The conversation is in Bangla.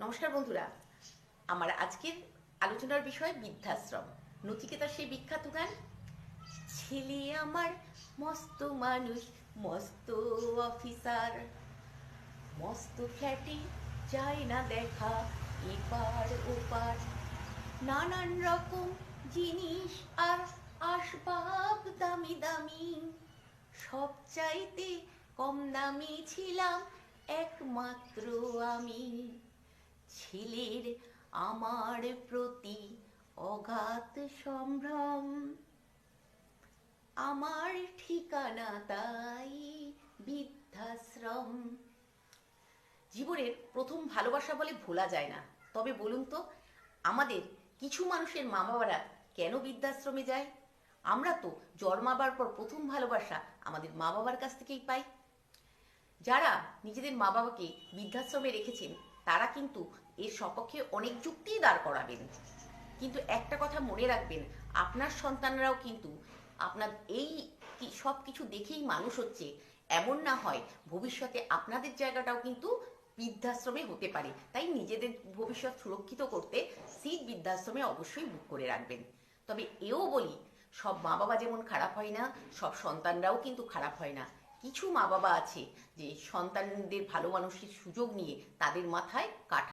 নমস্কার বন্ধুরা। আমার আজকের আলোচনার বিষয় বৃদ্ধাশ্রম। নচিকেতার সেই বিখ্যাত গান, ছেলে আমার, মস্ত মানুষ, মস্ত অফিসার, মস্ত ফ্ল্যাটে যায় না দেখা, এপার ওপার। নানান রকম জিনিস আর আসবাব দামি দামি। সব চাইতে কম দামি ছিলাম একমাত্র আমি। ছেলের আমার প্রতি অগাধ সম্ভ্রম। আমার ঠিকানা তাই বৃদ্ধাশ্রম। জীবনের প্রথম ভালোবাসা বলে ভোলা যায় না। তবে বলুন তো, আমাদের কিছু মানুষের মা বাবারা কেন বৃদ্ধাশ্রমে যায়? আমরা তো জন্মাবার পর প্রথম ভালোবাসা আমাদের মা বাবার কাছ থেকেই পাই। যারা নিজেদের মা বাবাকে বৃদ্ধাশ্রমে রেখেছেন তারা কিন্তু এর সপক্ষে অনেক যুক্তিই দাঁড় করাবেন। কিন্তু একটা কথা মনে রাখবেন, আপনার সন্তানরাও কিন্তু আপনার এই সব কিছু দেখেই মানুষ হচ্ছে। এমন না হয় ভবিষ্যতে আপনাদের জায়গাটাও কিন্তু বৃদ্ধাশ্রমে হতে পারে। তাই নিজেদের ভবিষ্যৎ সুরক্ষিত করতে সিট বৃদ্ধাশ্রমে অবশ্যই বুক করে রাখবেন। তবে এও বলি, সব মা বাবা যেমন খারাপ হয় না, সব সন্তানরাও কিন্তু খারাপ হয় না। কিছু মা বাবা আছে যে সন্তানদের ভালো মানুষের সুযোগ নিয়ে তাদের মাথায় কাঠ